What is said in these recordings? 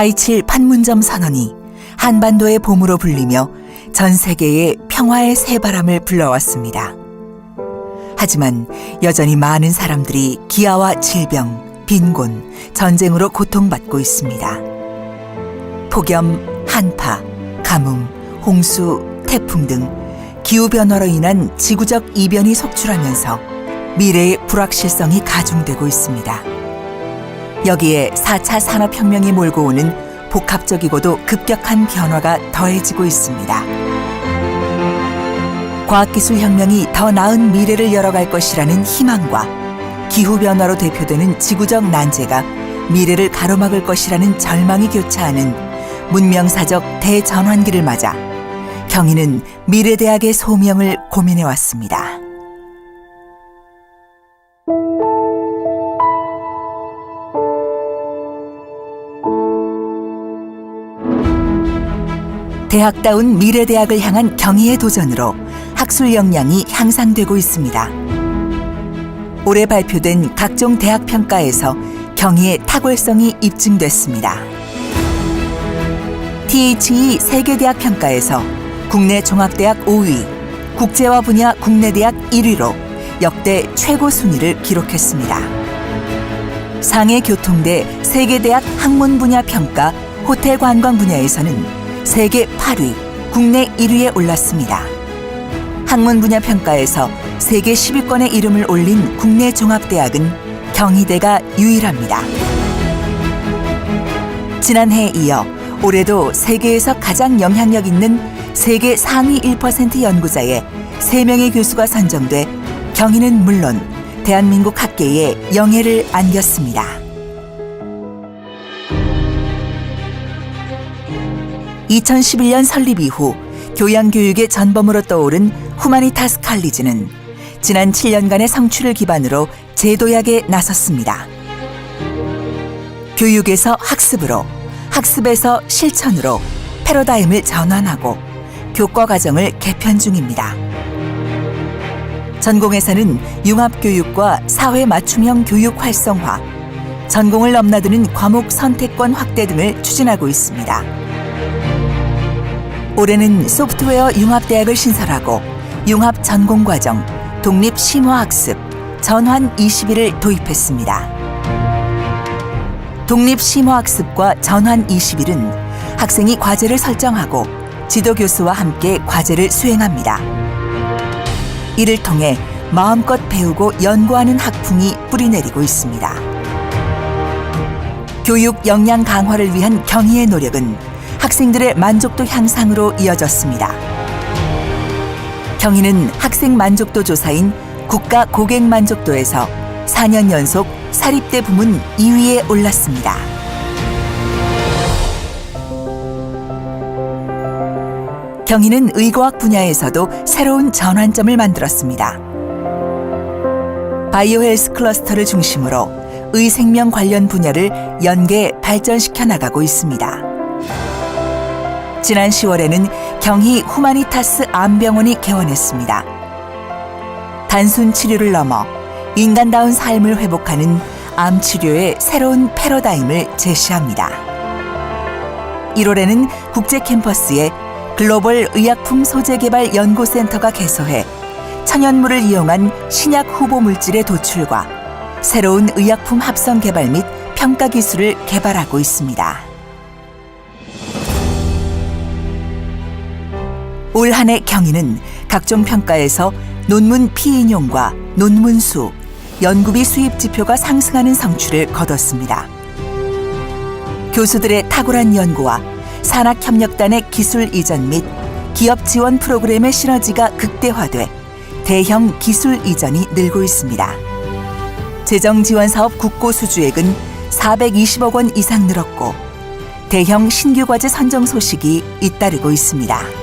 4.27 판문점 선언이 한반도의 봄으로 불리며 전 세계에 평화의 새바람을 불러왔습니다. 하지만 여전히 많은 사람들이 기아와 질병, 빈곤, 전쟁으로 고통받고 있습니다. 폭염, 한파, 가뭄, 홍수, 태풍 등 기후변화로 인한 지구적 이변이 속출하면서 미래의 불확실성이 가중되고 있습니다. 여기에 4차 산업혁명이 몰고 오는 복합적이고도 급격한 변화가 더해지고 있습니다. 과학기술혁명이 더 나은 미래를 열어갈 것이라는 희망과 기후변화로 대표되는 지구적 난제가 미래를 가로막을 것이라는 절망이 교차하는 문명사적 대전환기를 맞아 경희는 미래대학의 소명을 고민해왔습니다. 대학다운 미래대학을 향한 경희의 도전으로 학술 역량이 향상되고 있습니다. 올해 발표된 각종 대학 평가에서 경희의 탁월성이 입증됐습니다. THE 세계대학 평가에서 국내 종합대학 5위, 국제화 분야 국내 대학 1위로 역대 최고 순위를 기록했습니다. 상해 교통대 세계대학 학문 분야 평가 호텔 관광 분야에서는 세계 8위, 국내 1위에 올랐습니다. 학문 분야 평가에서 세계 10위권의 이름을 올린 국내 종합대학은 경희대가 유일합니다. 지난해에 이어 올해도 세계에서 가장 영향력 있는 세계 상위 1% 연구자의 3명의 교수가 선정돼 경희는 물론 대한민국 학계에 영예를 안겼습니다. (2011년) 설립 이후 교양교육의 전범으로 떠오른 후마니타스 칼리지는 지난 7년간의 성취를 기반으로 제도약에 나섰습니다. 교육에서 학습으로, 학습에서 실천으로 패러다임을 전환하고 교과 과정을 개편 중입니다. 전공에서는 융합교육과 사회 맞춤형 교육 활성화, 전공을 넘나드는 과목 선택권 확대 등을 추진하고 있습니다. 올해는 소프트웨어 융합대학을 신설하고 융합 전공과정, 독립 심화학습, 전환 21을 도입했습니다. 독립 심화학습과 전환 21은 학생이 과제를 설정하고 지도 교수와 함께 과제를 수행합니다. 이를 통해 마음껏 배우고 연구하는 학풍이 뿌리내리고 있습니다. 교육 역량 강화를 위한 경희의 노력은 학생들의 만족도 향상으로 이어졌습니다. 경희는 학생 만족도 조사인 국가 고객 만족도에서 4년 연속 사립대 부문 2위에 올랐습니다. 경희는 의과학 분야에서도 새로운 전환점을 만들었습니다. 바이오 헬스 클러스터를 중심으로 의생명 관련 분야를 연계 발전시켜 나가고 있습니다. 지난 10월에는 경희 후마니타스 암병원이 개원했습니다. 단순 치료를 넘어 인간다운 삶을 회복하는 암 치료의 새로운 패러다임을 제시합니다. 1월에는 국제 캠퍼스에 글로벌 의약품 소재 개발 연구센터가 개소해 천연물을 이용한 신약 후보 물질의 도출과 새로운 의약품 합성 개발 및 평가 기술을 개발하고 있습니다. 올 한 해 경희는 각종 평가에서 논문 피인용과 논문 수, 연구비 수입 지표가 상승하는 성취를 거뒀습니다. 교수들의 탁월한 연구와 산학협력단의 기술 이전 및 기업 지원 프로그램의 시너지가 극대화돼 대형 기술 이전이 늘고 있습니다. 재정 지원 사업 국고 수주액은 420억 원 이상 늘었고 대형 신규 과제 선정 소식이 잇따르고 있습니다.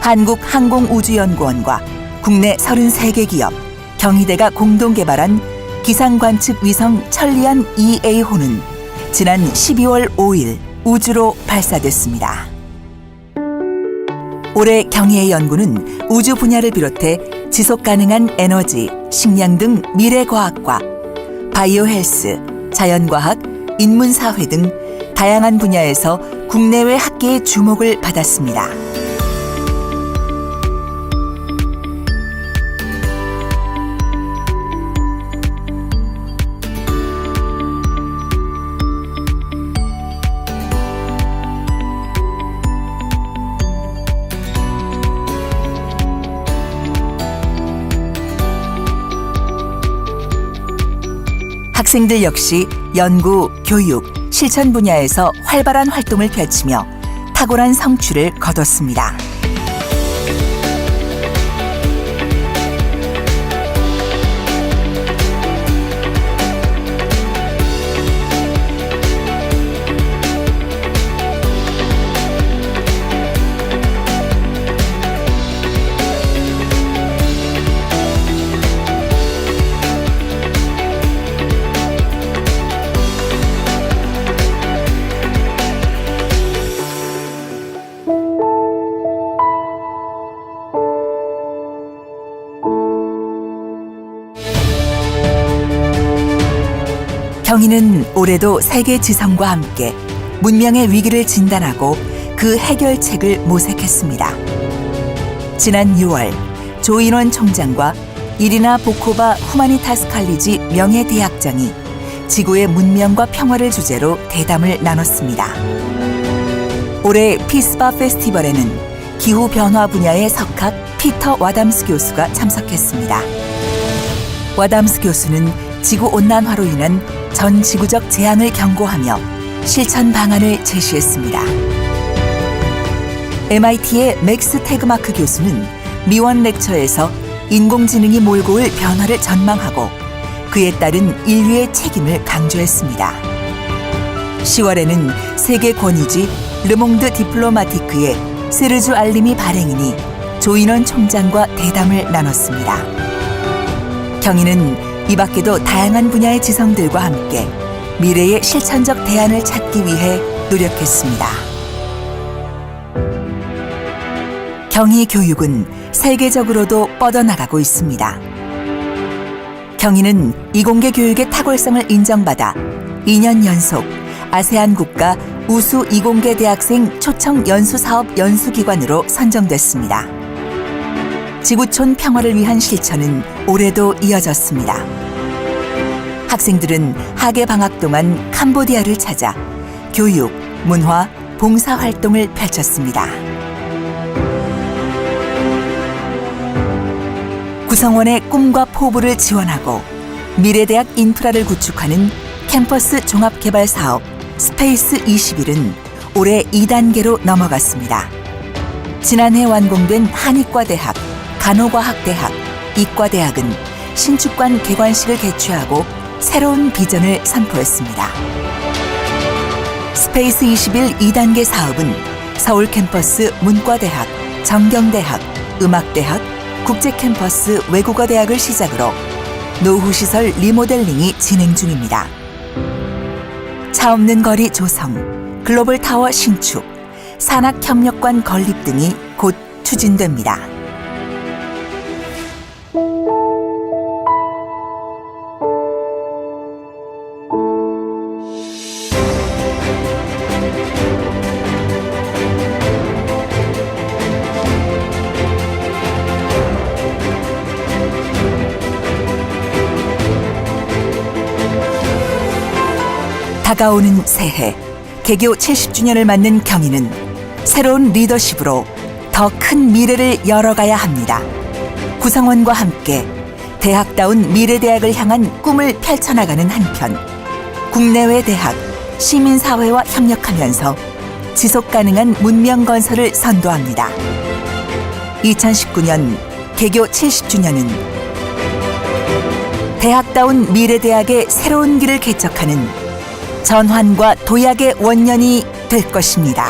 한국항공우주연구원과 국내 33개 기업, 경희대가 공동 개발한 기상 관측 위성 천리안 2A호는 지난 12월 5일 우주로 발사됐습니다. 올해 경희의 연구는 우주 분야를 비롯해 지속 가능한 에너지, 식량 등 미래 과학과 바이오 헬스, 자연과학, 인문사회 등 다양한 분야에서 국내외 학계의 주목을 받았습니다. 학생들 역시 연구, 교육, 실천 분야에서 활발한 활동을 펼치며 탁월한 성취를 거뒀습니다. 경희는 올해도 세계 지성과 함께 문명의 위기를 진단하고 그 해결책을 모색했습니다. 지난 6월 조인원 총장과 이리나 보코바 후마니타스 칼리지 명예대학장이 지구의 문명과 평화를 주제로 대담을 나눴습니다. 올해 피스바 페스티벌에는 기후 변화 분야의 석학 피터 와담스 교수가 참석했습니다. 와담스 교수는 지구 온난화로 인한 전 지구적 재앙을 경고하며 실천 방안을 제시했습니다. MIT의 맥스 태그마크 교수는 미원 렉처에서 인공지능이 몰고 올 변화를 전망하고 그에 따른 인류의 책임을 강조했습니다. 10월에는 세계 권위지 르몽드 디플로마티크의 세르주 알림이 발행이니 조인원 총장과 대담을 나눴습니다. 경희는 이 밖에도 다양한 분야의 지성들과 함께 미래의 실천적 대안을 찾기 위해 노력했습니다. 경희 교육은 세계적으로도 뻗어나가고 있습니다. 경희는 이공계 교육의 탁월성을 인정받아 2년 연속 아세안 국가 우수 이공계 대학생 초청 연수 사업 연수기관으로 선정됐습니다. 지구촌 평화를 위한 실천은 올해도 이어졌습니다. 학생들은 학예 방학 동안 캄보디아를 찾아 교육, 문화, 봉사 활동을 펼쳤습니다. 구성원의 꿈과 포부를 지원하고 미래대학 인프라를 구축하는 캠퍼스 종합개발 사업 스페이스 21은 올해 2단계로 넘어갔습니다. 지난해 완공된 한의과대학, 간호과학대학, 이과대학은 신축관 개관식을 개최하고 새로운 비전을 선포했습니다. 스페이스 21 2단계 사업은 서울 캠퍼스 문과대학, 정경대학, 음악대학, 국제캠퍼스 외국어대학을 시작으로 노후시설 리모델링이 진행 중입니다. 차 없는 거리 조성, 글로벌 타워 신축, 산학협력관 건립 등이 곧 추진됩니다. 다가오는 새해 개교 70주년을 맞는 경희는 새로운 리더십으로 더 큰 미래를 열어가야 합니다. 구성원과 함께 대학다운 미래대학을 향한 꿈을 펼쳐나가는 한편 국내외 대학, 시민사회와 협력하면서 지속 가능한 문명 건설을 선도합니다. 2019년 개교 70주년은 대학다운 미래대학의 새로운 길을 개척하는 전환과 도약의 원년이 될 것입니다.